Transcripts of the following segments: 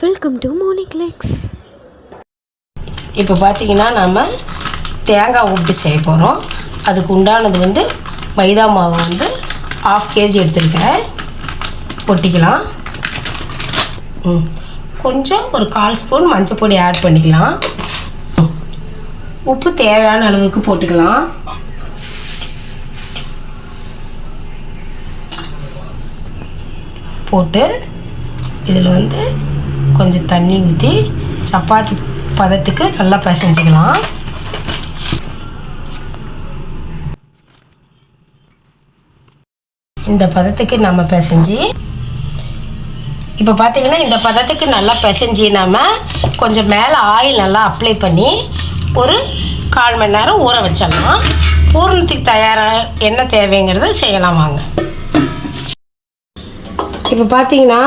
Welcome to morning clicks இப்போ பார்த்தீங்கன்னா நம்ம தேங்காய் உப்பு செய்ய போகிறோம் அதுக்கு உண்டானது வந்து மைதா மாவு வந்து ஆஃப் கேஜி எடுத்துருக்கிறேன். கொட்டிக்கலாம். ம். கொஞ்சம் ஒரு கால் ஸ்பூன் மஞ்சள் பொடி ஆட் பண்ணிக்கலாம். ம். உப்பு தேவையான அளவுக்கு போட்டுக்கலாம். போட்டு இதில் வந்து கொஞ்சம் தண்ணி ஊற்றி சப்பாத்தி பதத்துக்கு நல்லா பிசைஞ்சுக்கலாம். இந்த பதத்துக்கு நம்ம பிசைஞ்சு இப்போ பார்த்தீங்கன்னா இந்த பதத்துக்கு நல்லா பிசைஞ்சு நம்ம கொஞ்சம் மேலே ஆயில் நல்லா அப்ளை பண்ணி ஒரு கால் மணி நேரம் ஊற வச்சிடலாம். பூரணத்துக்கு தயாராக என்ன தேவைங்கிறத செய்யலாம் வாங்க. இப்போ பார்த்தீங்கன்னா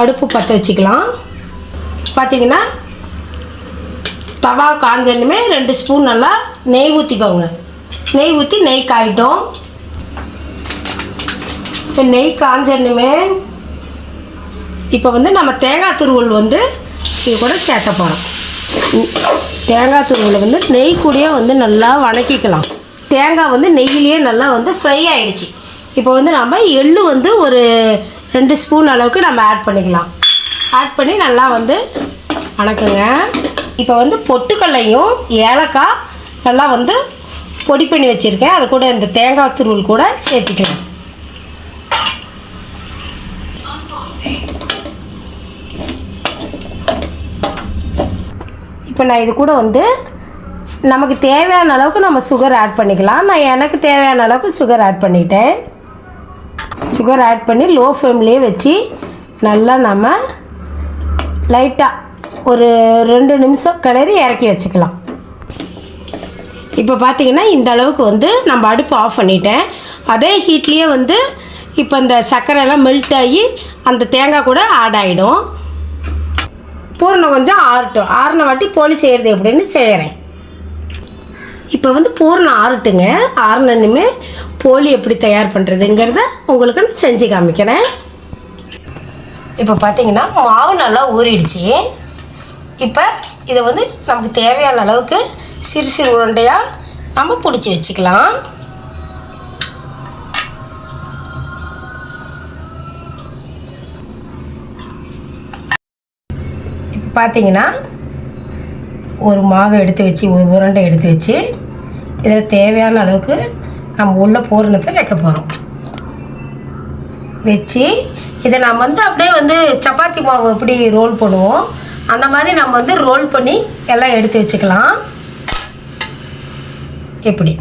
அடுப்பு பற்ற வச்சுக்கலாம். பார்த்தீங்கன்னா தவா காஞ்சனுமே ரெண்டு ஸ்பூன் நல்லா நெய் ஊற்றிக்கோங்க நெய் ஊற்றி நெய் காயிட்டோம். இப்போ நெய் காஞ்சனுமே இப்போ வந்து நம்ம தேங்காய் துருவல் வந்து இது கூட சேர்த்த போகிறோம் தேங்காய் துருவலை வந்து நெய் கூடயே வந்து நல்லா வணக்கிக்கலாம். தேங்காய் வந்து நெய்யிலேயே நல்லா வந்து ஃப்ரை ஆகிடுச்சு இப்போ வந்து நம்ம எள்ளு வந்து ஒரு ரெண்டு ஸ்பூன் அளவுக்கு நம்ம ஆட் பண்ணிக்கலாம். ஆட் பண்ணி நல்லா வந்து வணக்குங்க. இப்போ வந்து பொட்டுக்கல்லையும் ஏலக்காய் நல்லா வந்து பொடி பண்ணி வச்சுருக்கேன். அது கூட இந்த தேங்காய் துருவல் கூட சேர்த்துக்கலாம். இப்போ நான் இது கூட வந்து நமக்கு தேவையான அளவுக்கு நம்ம சுகர் ஆட் பண்ணிக்கலாம். நான் எனக்கு தேவையான அளவுக்கு சுகர் ஆட் பண்ணிட்டேன். சுகர் ஆட் பண்ணி லோ ஃப்ளேம்லேயே வச்சு நல்லா நம்ம லைட்டாக ஒரு ரெண்டு நிமிஷம் கிளறி இறக்கி வச்சுக்கலாம். இப்போ பார்த்திங்கன்னா இந்த அளவுக்கு வந்து நம்ம அடுப்பு ஆஃப் பண்ணிட்டேன். அதே ஹீட்லேயே வந்து இப்போ இந்த சர்க்கரைலாம் மெல்ட் ஆகி அந்த தேங்காய் கூட ஆட் ஆகிடும் பூரணம் கொஞ்சம் ஆறட்டும். ஆறின வாட்டி போலி செய்கிறது எப்படின்னு செய்கிறேன் இப்போ வந்து பூரணம் ஆறட்டுங்க. ஆறினனுமே போலி எப்படி தயார் பண்ணுறதுங்கிறத உங்களுக்கு நான் செஞ்சு காமிக்கிறேன். இப்போ பார்த்தீங்கன்னா மாவு நல்லா ஊறிடுச்சு. இப்போ இதை வந்து நமக்கு தேவையான அளவுக்கு சிறு சிறு உருண்டையாக நம்ம பிடிச்சி வச்சுக்கலாம். இப்போ பார்த்தீங்கன்னா ஒரு மாவை எடுத்து வச்சு ஒரு உருண்டை எடுத்து வச்சு இதில் தேவையான அளவுக்கு நம்ம உள்ள பூரணத்தை வைக்க போகிறோம் வச்சு இதை நம்ம வந்து அப்படியே வந்து சப்பாத்தி மாவு எப்படி ரோல் பண்ணுவோம் அந்த மாதிரி நம்ம வந்து ரோல் பண்ணி எல்லாம் எடுத்து வச்சுக்கலாம். எப்படி?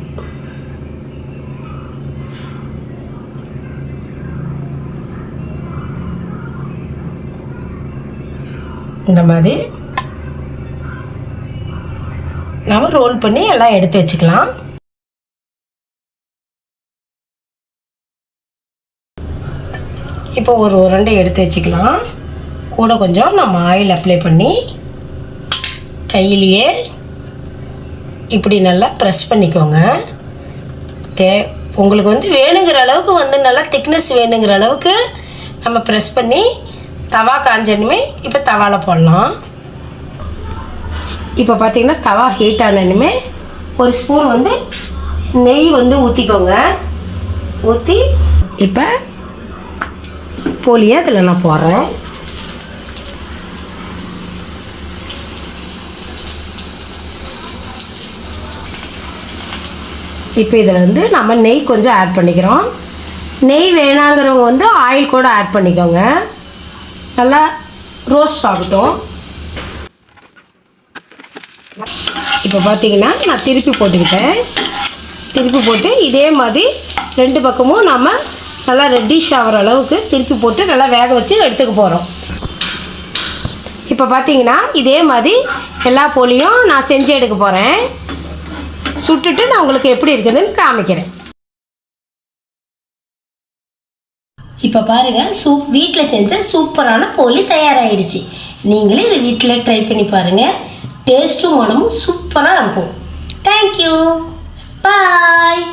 இந்த மாதிரி நம்ம ரோல் பண்ணி எல்லாம் எடுத்து வச்சுக்கலாம். இப்போ ஒரு உருண்டை எடுத்து வச்சுக்கலாம். கூட கொஞ்சம் நம்ம ஆயில் அப்ளை பண்ணி கையிலையே இப்படி நல்லா ப்ரெஸ் பண்ணிக்கோங்க. தே உங்களுக்கு வந்து வேணுங்கிற அளவுக்கு வந்து நல்லா திக்னஸ் வேணுங்கிற அளவுக்கு நம்ம ப்ரெஸ் பண்ணி தவா காஞ்சனுமே இப்போ தவாவில் போடலாம். இப்போ பார்த்தீங்கன்னா தவா ஹீட் ஆனனுமே ஒரு ஸ்பூன் வந்து நெய் வந்து ஊற்றிக்கோங்க ஊற்றி இப்போ போலியை? அதில் நான் போடுறேன். இப்போ இதில் வந்து நம்ம நெய் கொஞ்சம் ஆட் பண்ணிக்கிறோம். நெய் வேணாங்கிறவங்க வந்து ஆயில் கூட ஆட் பண்ணிக்கோங்க. நல்லா ரோஸ்ட் ஆகட்டும். இப்போ பார்த்தீங்கன்னா நான் திருப்பி போட்டுக்கிட்டேன். திருப்பி போட்டு இதே மாதிரி ரெண்டு பக்கமும் நம்ம நல்லா ரெட்டிஷ் ஆகிற அளவுக்கு திருப்பி போட்டு நல்லா வேக வச்சு எடுத்துக்க போகிறோம் இப்போ பார்த்தீங்கன்னா இதே மாதிரி எல்லா போலியும் நான் செஞ்சு எடுக்க போகிறேன் சுட்டுட்டு நான் உங்களுக்கு எப்படி இருக்குதுன்னு காமிக்கிறேன். இப்போ பாருங்கள் சூப் வீட்டில் செஞ்ச சூப்பரான போலி தயாராகிடுச்சு நீங்களே இதை வீட்டில் ட்ரை பண்ணி பாருங்கள் டேஸ்ட்டும் மனமும் சூப்பராக இருக்கும். Thank you bye